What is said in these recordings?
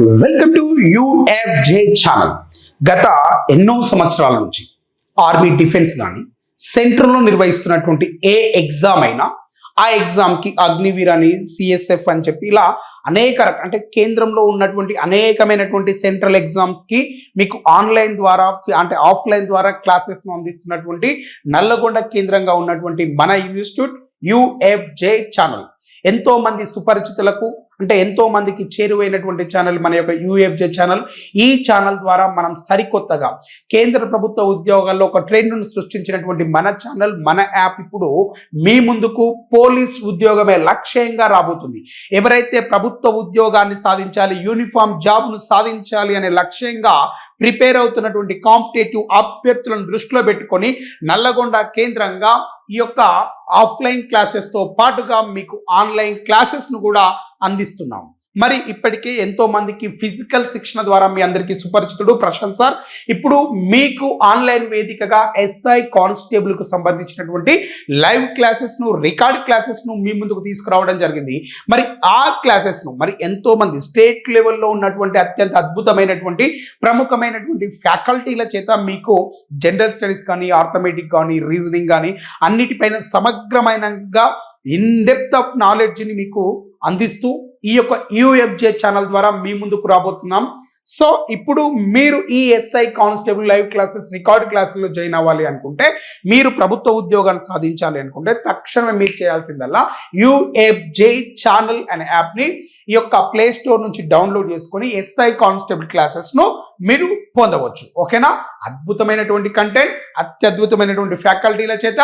Welcome to UFJ channel గత ఎన్నో సంవత్సరాల నుంచి ఆర్మీ డిఫెన్స్ కానీ సెంట్రల్లో నిర్వహిస్తున్నటువంటి ఏ ఎగ్జామ్ అయినా ఆ ఎగ్జామ్కి అగ్నివీర్ అని సిఎస్ఎఫ్ అని చెప్పి ఇలా అనేక రక అంటే కేంద్రంలో ఉన్నటువంటి అనేకమైనటువంటి సెంట్రల్ ఎగ్జామ్స్కి మీకు ఆన్లైన్ ద్వారా అంటే ఆఫ్లైన్ ద్వారా క్లాసెస్ను అందిస్తున్నటువంటి నల్లగొండ కేంద్రంగా ఉన్నటువంటి మన ఇన్స్టిట్యూట్ యుఎఫ్జే ఛానల్ ఎంతో మంది సుపరిచితులకు అంటే ఎంతో మందికి చేరువైనటువంటి ఛానల్ మన యొక్క యూఎఫ్జే ఛానల్ ఈ ఛానల్ ద్వారా మనం సరికొత్తగా కేంద్ర ప్రభుత్వ ఉద్యోగాల్లో ఒక ట్రెండ్ను సృష్టించినటువంటి మన ఛానల్ మన యాప్ ఇప్పుడు మీ ముందుకు పోలీస్ ఉద్యోగమే లక్ష్యంగా రాబోతుంది. ఎవరైతే ప్రభుత్వ ఉద్యోగాన్ని సాధించాలి యూనిఫామ్ జాబ్ను సాధించాలి అనే లక్ష్యంగా ప్రిపేర్ అవుతున్నటువంటి కాంపిటేటివ్ అభ్యర్థులను దృష్టిలో పెట్టుకొని నల్లగొండ కేంద్రంగా ఈ యొక్క ఆఫ్లైన్ క్లాసెస్తో పాటుగా మీకు ఆన్లైన్ క్లాసెస్ను కూడా అందిస్తున్నాము మరి ఇప్పటికే ఎంతో మందికి ఫిజికల్ శిక్షణ ద్వారా మీ అందరికీ సుపరిచితుడు ప్రశాంత్ సార్. ఇప్పుడు మీకు ఆన్లైన్ వేదికగా ఎస్ఐ కానిస్టేబుల్కు సంబంధించినటువంటి లైవ్ క్లాసెస్ను రికార్డ్ క్లాసెస్ను మీ ముందుకు తీసుకురావడం జరిగింది. మరి ఆ క్లాసెస్ను మరి ఎంతో మంది స్టేట్ లెవెల్లో ఉన్నటువంటి అత్యంత అద్భుతమైనటువంటి ప్రముఖమైనటువంటి ఫ్యాకల్టీల చేత మీకు జనరల్ స్టడీస్ కానీ ఆర్థమెటిక్ కానీ రీజనింగ్ కానీ అన్నిటిపైన సమగ్రమైనగా ఇన్ డెప్త్ ఆఫ్ నాలెడ్జ్ని మీకు అందిస్తూ ఈ యొక్క యూఎఫ్జే ఛానల్ ద్వారా మీ ముందుకు రాబోతున్నాం. సో ఇప్పుడు మీరు ఈ SI constable live classes record క్లాసుల్లో జాయిన్ అవ్వాలి అనుకుంటే మీరు ప్రభుత్వ ఉద్యోగాన్ని సాధించాలి అనుకుంటే తక్షణమే మీరు చేయాల్సిందల్లా యూఎఫ్జే ఛానల్ అనే యాప్ని ఈ యొక్క ప్లే స్టోర్ నుంచి డౌన్లోడ్ చేసుకొని ఎస్ఐ కానిస్టేబుల్ క్లాసెస్ను మీరు పొందవచ్చు. ఓకేనా? అద్భుతమైనటువంటి కంటెంట్ అత్యద్భుతమైనటువంటి ఫ్యాకల్టీల చేత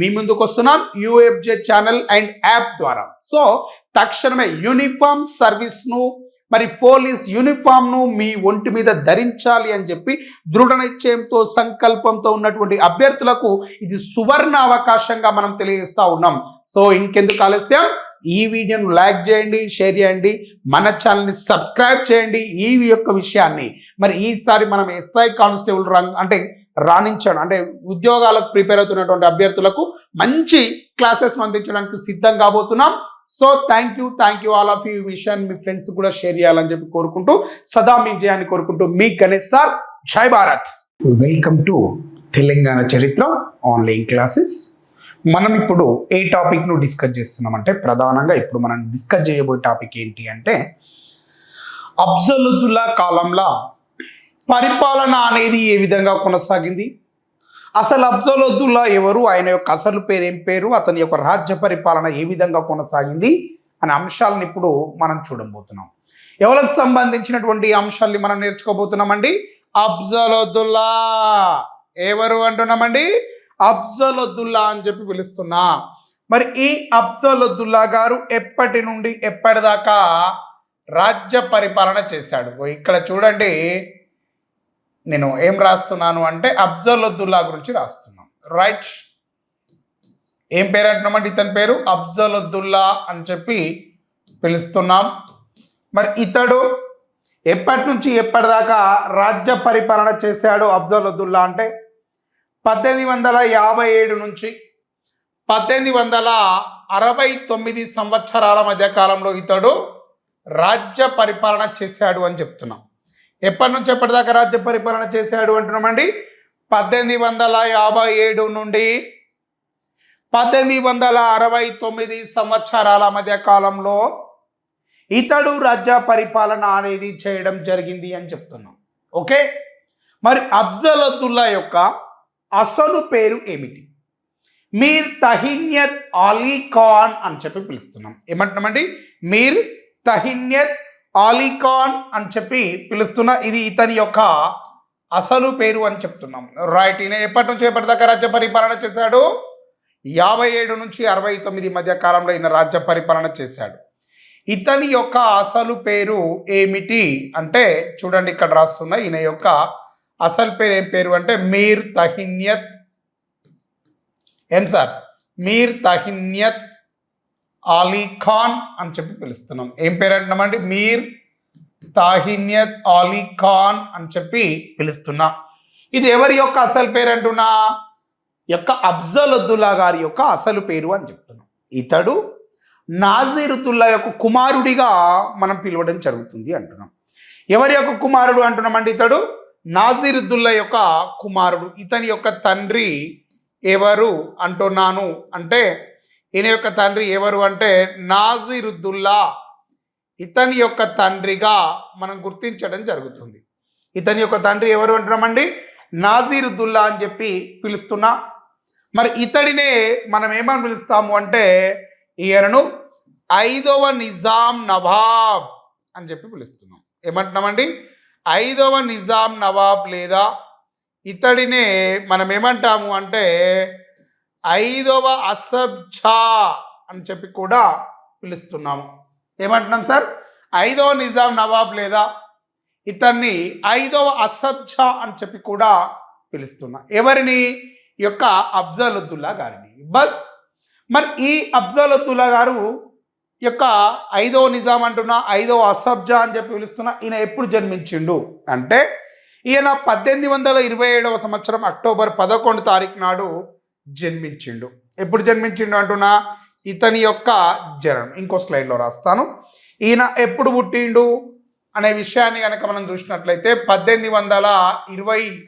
మీ ముందుకు వస్తున్నాం యూఎఫ్జే ఛానల్ అండ్ యాప్ ద్వారా. సో తక్షణమే యూనిఫామ్ సర్వీస్ను మరి పోలీస్ యూనిఫామ్ను మీ ఒంటి మీద ధరించాలి అని చెప్పి దృఢ నిశ్చయంతో సంకల్పంతో ఉన్నటువంటి అభ్యర్థులకు ఇది సువర్ణ అవకాశంగా మనం తెలియజేస్తూ ఉన్నాం. సో ఇంకెందుకు ఆలస్యం? ఈ వీడియోను లైక్ చేయండి షేర్ చేయండి మన ఛానల్ని సబ్స్క్రైబ్ చేయండి ఈ యొక్క విషయాన్ని. మరి ఈసారి మనం ఎస్ఐ కానిస్టేబుల్ రంగ్ అంటే రాణించడం అంటే ఉద్యోగాలకు ప్రిపేర్ అవుతున్నటువంటి అభ్యర్థులకు మంచి క్లాసెస్ అందించడానికి సిద్ధం కాబోతున్నాం. So thank you thank you all of you విషయాన్ని మీ ఫ్రెండ్స్ కూడా షేర్ చేయాలని చెప్పి కోరుకుంటూ సదా మీ జయాన్ని కోరుకుంటూ మీ గణేష్ సార్ జై భారత్. వెల్కమ్ టు తెలంగాణ చరిత్ర ఆన్లైన్ క్లాసెస్ మనం ఇప్పుడు ఏ టాపిక్ను డిస్కస్ చేస్తున్నామంటే ప్రధానంగా ఇప్పుడు మనం డిస్కస్ చేయబోయే టాపిక్ ఏంటి అంటే అఫ్జలుద్దుల్లా కాలంలో పరిపాలన అనేది ఏ విధంగా కొనసాగింది? అసలు అబ్దుల్లా ఎవరు? ఆయన యొక్క అసలు పేరు ఏం పేరు? అతని యొక్క రాజ్య పరిపాలన ఏ విధంగా కొనసాగింది? అనే అంశాలను ఇప్పుడు మనం చూడబోతున్నాం. ఎవరికి సంబంధించినటువంటి అంశాల్ని మనం నేర్చుకోబోతున్నామండి? అఫ్జలుద్దుల్లా ఎవరు అంటున్నామండి? అఫ్జలుద్దుల్లా అని చెప్పి పిలుస్తున్నా. మరి ఈ అఫ్జలుద్దుల్లా గారు ఎప్పటి నుండి ఎప్పటిదాకా రాజ్య పరిపాలన చేశాడు? ఇక్కడ చూడండి. నేను ఏం రాస్తున్నాను అంటే అఫ్జలుద్దుల్లా గురించి రాస్తున్నాను. రైట్ ఏం పేరు అంటున్నామంటే ఇతని పేరు? అఫ్జలుద్దుల్లా అని చెప్పి పిలుస్తున్నాం. మరి ఇతడు ఎప్పటి నుంచి ఎప్పటిదాకా రాజ్య పరిపాలన చేశాడు అఫ్జలుద్దుల్లా అంటే? పద్దెనిమిది వందల యాభై ఏడు నుంచి పద్దెనిమిది వందల అరవై తొమ్మిది సంవత్సరాల మధ్య కాలంలో ఇతడు రాజ్య పరిపాలన చేశాడు అని చెప్తున్నాం. ఎప్పటి నుంచి ఎప్పటిదాకా రాజ్య పరిపాలన చేశాడు అంటున్నామండి? పద్దెనిమిది వందల యాభై ఏడు నుండి పద్దెనిమిది వందల అరవై తొమ్మిది సంవత్సరాల మధ్య కాలంలో ఇతడు రాజ్య పరిపాలన అనేది చేయడం జరిగింది అని చెప్తున్నాం. ఓకే? మరి అబ్జలతుల్లా యొక్క అసలు పేరు ఏమిటి? మీర్ తహిన్యత్ అలీ ఖాన్ అని చెప్పి పిలుస్తున్నాం. ఏమంటున్నామండి? మీర్ తహిన్యత్ ఆలికాన్ అని చెప్పి పిలుస్తున్న ఇది ఇతని యొక్క అసలు పేరు అని చెప్తున్నాం. రైట్ ఈయన ఎప్పటి నుంచి ఎప్పటిదాకా రాజ్య పరిపాలన చేశాడు? యాభై ఏడు నుంచి అరవై తొమ్మిది మధ్య కాలంలో ఈయన రాజ్య పరిపాలన చేశాడు. ఇతని యొక్క అసలు పేరు ఏమిటి అంటే చూడండి ఇక్కడ రాస్తున్న ఈయన యొక్క అసలు పేరు ఏం పేరు అంటే మీర్ తహిన్యత్. ఏం సార్? మీర్ తహిన్యత్ అలీ ఖాన్ అని చెప్పి పిలుస్తున్నాం. ఏం పేరు అంటున్నామండి మీర్ తాహిన్యత్ అలీ ఖాన్ అని చెప్పి పిలుస్తున్నా. ఇది ఎవరి యొక్క అసలు పేరు అంటున్నా యొక్క అబ్జలుద్దుల్లా గారి యొక్క అసలు పేరు అని చెప్తున్నాం. ఇతడు నాజీరుద్దుల్లా యొక్క కుమారుడిగా మనం పిలవడం జరుగుతుంది అంటున్నాం. ఎవరి యొక్క కుమారుడు అంటున్నామండి ఇతడు? నాజీరుద్దుల్లా యొక్క కుమారుడు. ఇతని యొక్క తండ్రి ఎవరు అంటున్నాను అంటే ఈయన యొక్క తండ్రి ఎవరు అంటే నాజీరుద్దుల్లా. ఇతని యొక్క తండ్రిగా మనం గుర్తించడం జరుగుతుంది. ఇతని యొక్క తండ్రి ఎవరు అంటున్నామండి? నాజీరుద్దుల్లా అని చెప్పి పిలుస్తున్నా. మరి ఇతడినే మనం ఏమని పిలుస్తాము అంటే ఈయనను ఐదవ నిజాం నవాబ్ అని చెప్పి పిలుస్తున్నాం. ఏమంటున్నామండి? ఐదవ నిజాం నవాబ్ లేదా? ఇతడినే మనం ఏమంటాము అంటే ఐదవ అసబ్ఛా అని చెప్పి కూడా పిలుస్తున్నాము. ఏమంటున్నాం సార్? ఐదవ నిజాం నవాబ్ లేదా? ఇతన్ని ఐదవ అసబ్ఛా అని చెప్పి కూడా పిలుస్తున్నా. ఎవరిని? యొక్క అఫ్జలుద్దుల్లా గారిని. బస్ మరి ఈ అఫ్జలుద్దుల్లా గారు యొక్క ఐదవ నిజాం అంటున్నా ఐదవ అసబ్జా అని చెప్పి పిలుస్తున్నా ఈయన ఎప్పుడు జన్మించిండు? అంటే ఈయన పద్దెనిమిది వందల ఇరవై ఏడవ సంవత్సరం అక్టోబర్ పదకొండు తారీఖు నాడు జన్మించిండు. ఎప్పుడు జన్మించిండు అంటున్నా? ఇతని యొక్క జనం. ఇంకో స్లైడ్లో రాస్తాను. ఈయన ఎప్పుడు పుట్టిండు? అనే విషయాన్ని కనుక మనం చూసినట్లయితే పద్దెనిమిది వందల ఇరవై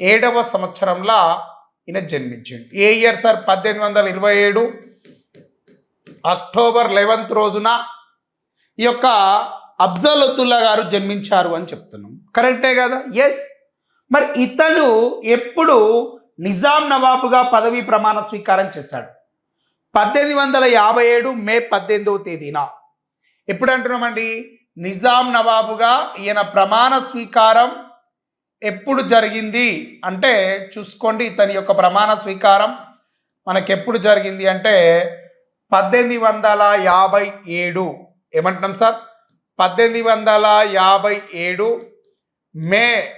ఏడవ సంవత్సరంలో ఈయన జన్మించిండు. ఏ ఇయర్ సార్? పద్దెనిమిది వందల ఇరవై ఏడు అక్టోబర్ లెవెన్త్ రోజున ఈ యొక్క అఫ్జలుద్దుల్లా గారు జన్మించారు అని చెప్తున్నాం. కరెక్టే కదా? ఎస్ మరి ఇతను ఎప్పుడు నిజాం నవాబుగా పదవీ ప్రమాణ స్వీకారం చేశాడు. పద్దెనిమిది వందల యాభై ఏడు మే పద్దెనిమిదవ తేదీన. ఎప్పుడు అంటున్నామండి నిజాం నవాబుగా ఈయన ప్రమాణ స్వీకారం ఎప్పుడు జరిగింది అంటే చూసుకోండి ఇతని యొక్క ప్రమాణ స్వీకారం. మనకెప్పుడు జరిగింది అంటే పద్దెనిమిది వందల యాభై ఏడు. ఏమంటున్నాం సార్? పద్దెనిమిది వందల యాభై ఏడు మే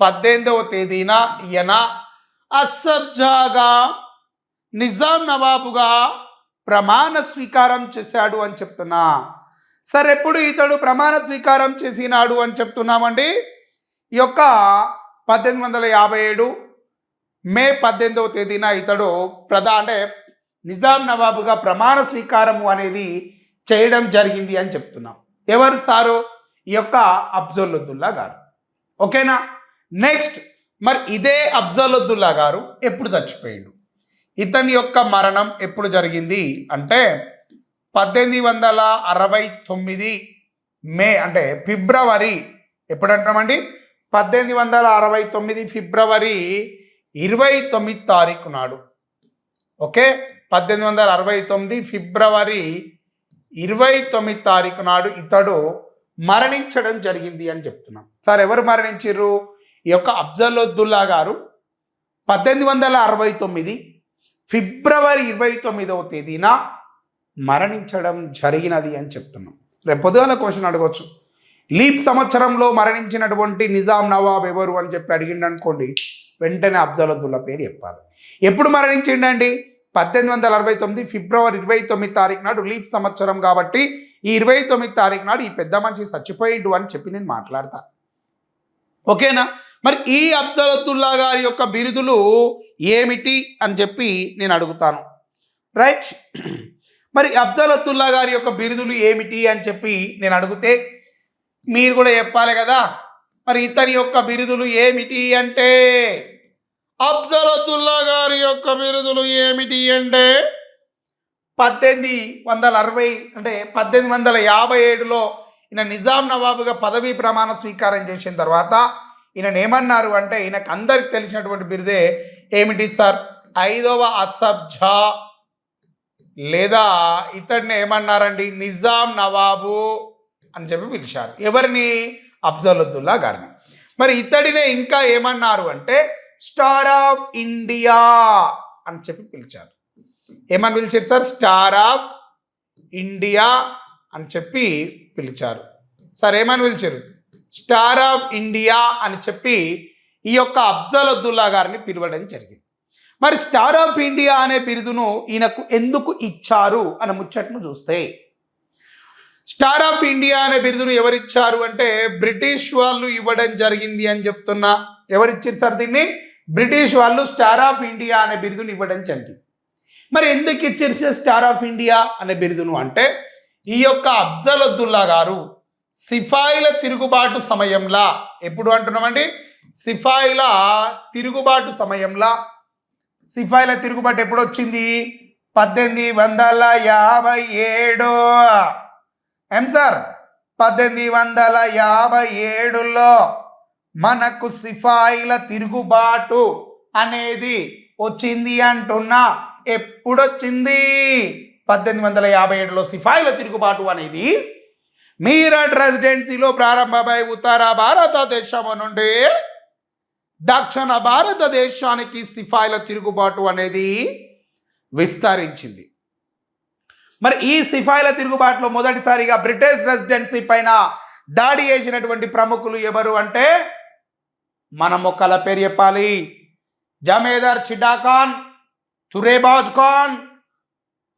పద్దెనిమిదవ తేదీన ఈయన అసబ్జాగా నిజాం నవాబుగా ప్రమాణ స్వీకారం చేశాడు అని చెప్తున్నా. సరే ఎప్పుడు ఇతడు ప్రమాణ స్వీకారం చేసినాడు అని చెప్తున్నామండి? ఈ యొక్క పద్దెనిమిది వందల యాభై ఏడు మే పద్దెనిమిదవ తేదీన ఇతడు ప్రధా అంటే నిజాం నవాబుగా ప్రమాణ స్వీకారము అనేది చేయడం జరిగింది అని చెప్తున్నాం. ఎవరు సారు? ఈ యొక్క అబ్జుల్లుద్దుల్లా గారు. ఓకేనా? నెక్స్ట్ మరి ఇదే అబ్జలుద్దుల్లా గారు ఎప్పుడు చచ్చిపోయిండు? ఇతని యొక్క మరణం ఎప్పుడు జరిగింది? అంటే పద్దెనిమిది వందల అరవై తొమ్మిది మే అంటే ఫిబ్రవరి ఎప్పుడు అంటామండి పద్దెనిమిది వందల అరవై తొమ్మిది ఫిబ్రవరి ఇరవై తొమ్మిది తారీఖు నాడు. ఓకే? పద్దెనిమిది వందల అరవై తొమ్మిది ఫిబ్రవరి ఇరవై తొమ్మిది తారీఖు నాడు ఇతడు మరణించడం జరిగింది అని చెప్తున్నాం. సార్ ఎవరు మరణించారు ఈ యొక్క అఫ్జలుద్దుల్లా గారు పద్దెనిమిది వందల అరవై తొమ్మిది ఫిబ్రవరి ఇరవై తొమ్మిదవ తేదీన మరణించడం జరిగినది అని చెప్తున్నాం. రేపు పొద్దుగాల క్వశ్చన్ అడగవచ్చు లీప్ సంవత్సరంలో మరణించినటువంటి నిజాం నవాబ్ ఎవరు అని చెప్పి అడిగిండు అనుకోండి వెంటనే అఫ్జలుద్దుల్లా పేరు చెప్పాలి. ఎప్పుడు మరణించిండండి? పద్దెనిమిది వందల అరవై తొమ్మిది ఫిబ్రవరి ఇరవై తొమ్మిది తారీఖు నాడు లీప్ సంవత్సరం కాబట్టి ఈ ఇరవై తొమ్మిది తారీఖు నాడు ఈ పెద్ద మనిషి చచ్చిపోయిండు అని చెప్పి నేను మాట్లాడతాను ఓకేనా? మరి ఈ అబ్దలతుల్లా గారి యొక్క బిరుదులు ఏమిటి అని చెప్పి నేను అడుగుతాను. రైట్? మరి అబ్దలతుల్లా గారి యొక్క బిరుదులు ఏమిటి అని చెప్పి నేను అడిగితే మీరు కూడా చెప్పాలి కదా. మరి ఇతని యొక్క బిరుదులు ఏమిటి అంటే అఫ్జలుద్దుల్లా గారి యొక్క బిరుదులు ఏమిటి అంటే పద్దెనిమిది వందల అరవై అంటే పద్దెనిమిది వందల యాభై ఏడులో ఈయన నిజాం నవాబుగా పదవీ ప్రమాణ స్వీకారం చేసిన తర్వాత ఈయన ఏమన్నారు అంటే ఈయనకు అందరికి తెలిసినటువంటి బిరుదే ఏమిటి సార్? ఐదవ అసబ్జా. లేదా ఇతడిని ఏమన్నారండి? నిజాం నవాబు అని చెప్పి పిలిచారు. ఎవరిని? అఫ్జలుద్దుల్లా గారిని. మరి ఇతడినే ఇంకా ఏమన్నారు అంటే స్టార్ ఆఫ్ ఇండియా అని చెప్పి పిలిచారు. ఏమని పిలిచారు సార్? స్టార్ ఆఫ్ ఇండియా అని చెప్పి పిలిచారు. సార్ ఏమని పిలిచారు? స్టార్ ఆఫ్ ఇండియా అని చెప్పి ఈ యొక్క అఫ్జలుద్దుల్లా గారిని పిలవడం జరిగింది. మరి స్టార్ ఆఫ్ ఇండియా అనే బిరుదును ఈయనకు ఎందుకు ఇచ్చారు అనే ముచ్చట్ను చూస్తే స్టార్ ఆఫ్ ఇండియా అనే బిరుదును ఎవరిచ్చారు అంటే బ్రిటిష్ వాళ్ళు ఇవ్వడం జరిగింది అని చెప్తున్నా ఎవరిచ్చారు సార్ దీన్ని? బ్రిటిష్ వాళ్ళు స్టార్ ఆఫ్ ఇండియా అనే బిరుదును ఇవ్వడం జరిగింది. మరి ఎందుకు ఇచ్చారు సార్ స్టార్ ఆఫ్ ఇండియా అనే బిరుదును అంటే ఈ యొక్క అఫ్జలుద్దుల్లా గారు సిఫాయిల తిరుగుబాటు సమయంలో. ఎప్పుడు అంటున్నామండి? సిఫాయిల తిరుగుబాటు సమయంలో. సిఫాయిల తిరుగుబాటు ఎప్పుడు వచ్చింది పద్దెనిమిది వందల యాభై ఏడు. ఏం సార్? పద్దెనిమిది వందల యాభై ఏడులో మనకు సిఫాయిల తిరుగుబాటు అనేది వచ్చింది అంటున్నా. ఎప్పుడొచ్చింది? పద్దెనిమిది వందల యాభై ఏడులో సిఫాయిల తిరుగుబాటు అనేది మీరట్ రెసిడెన్సీలో ప్రారంభమై ఉత్తర భారతదేశం నుండి దక్షిణ భారతదేశానికి సిఫాయిల తిరుగుబాటు అనేది విస్తరించింది. మరి ఈ సిఫాయిల తిరుగుబాటులో మొదటిసారిగా బ్రిటిష్ రెసిడెన్సీ పైన దాడి చేసినటువంటి ప్రముఖులు ఎవరు అంటే మనం ఒకళ్ళ పేరు చెప్పాలి. జమేదార్ చిడాఖాన్ తురేబాజ్ ఖాన్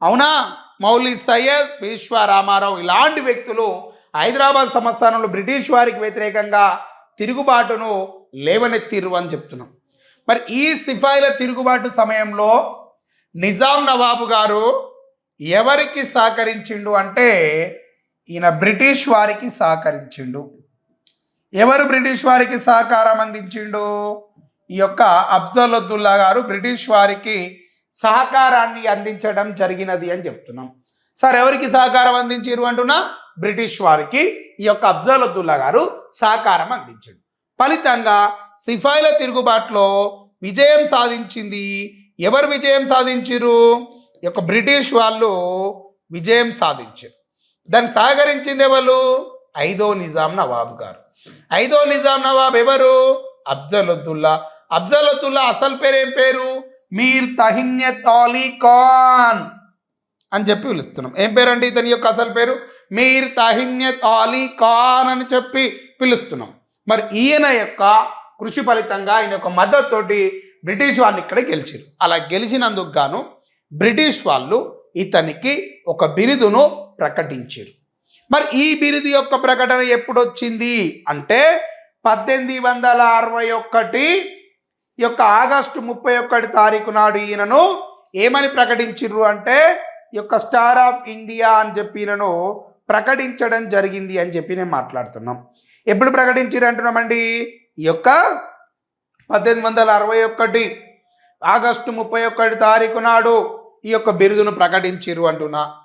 అవునా? మౌలి సయ్యద్ విశ్వ రామారావు ఇలాంటి వ్యక్తులు హైదరాబాద్ సంస్థానంలో బ్రిటిష్ వారికి వ్యతిరేకంగా తిరుగుబాటును లేవనెత్తిరు అని చెప్తున్నాం. మరి ఈ సిఫాయిల తిరుగుబాటు సమయంలో నిజాం నవాబు గారు ఎవరికి సహకరించిండు అంటే ఈయన బ్రిటిష్ వారికి సహకరించిండు. ఎవరు బ్రిటిష్ వారికి సహకారం అందించిండు? ఈ యొక్క అఫ్జలుద్దుల్లా గారు బ్రిటిష్ వారికి సహకారాన్ని అందించడం జరిగినది అని చెప్తున్నాం. సార్ ఎవరికి సహకారం అందించారు అంటున్నా? బ్రిటిష్ వారికి. ఈ యొక్క అఫ్జలుద్దుల్లా గారు సహకారం అందించాడు. ఫలితంగా సిఫాయిల తిరుగుబాటులో విజయం సాధించింది. ఎవరు విజయం సాధించారు ఈ యొక్క బ్రిటిష్ వాళ్ళు విజయం సాధించారు. దాన్ని సహకరించింది ఎవరు? ఐదో నిజాం నవాబ్ గారు. ఐదో నిజాం నవాబ్ ఎవరు? అఫ్జలుద్దుల్లా అఫ్జలుద్దుల్లా అసలు పేరు ఏం పేరు? మీర్ తహిన్యత్ అలీ ఖాన్. అని చెప్పి పిలుస్తున్నాం. ఏం పేరండి ఇతని యొక్క అసలు పేరు? మీర్ తహిన్యత్ అలీ ఖాన్ అని చెప్పి పిలుస్తున్నాం. మరి ఈయన యొక్క కృషి ఫలితంగా ఆయన యొక్క మద్దతుతోటి బ్రిటిష్ వాళ్ళు ఇక్కడ గెలిచారు. అలా గెలిచినందుకు గాను బ్రిటిష్ వాళ్ళు ఇతనికి ఒక బిరుదును ప్రకటించారు. మరి ఈ బిరుదు యొక్క ప్రకటన ఎప్పుడు వచ్చింది అంటే పద్దెనిమిది వందల అరవై ఒకటి యొక్క ఆగస్టు ముప్పై ఒకటి తారీఖు నాడు ఈయనను ఏమని ప్రకటించిర్రు అంటే యొక్క స్టార్ ఆఫ్ ఇండియా అని చెప్పినను ప్రకటించడం జరిగింది అని చెప్పి నేను మాట్లాడుతున్నాం. ఎప్పుడు ప్రకటించారు అంటున్నామండి? ఈ యొక్క పద్దెనిమిది వందల అరవై ఒకటి ఆగస్టు ముప్పై ఒకటి తారీఖు నాడు ఈ యొక్క బిరుదును ప్రకటించిరు అంటున్నా.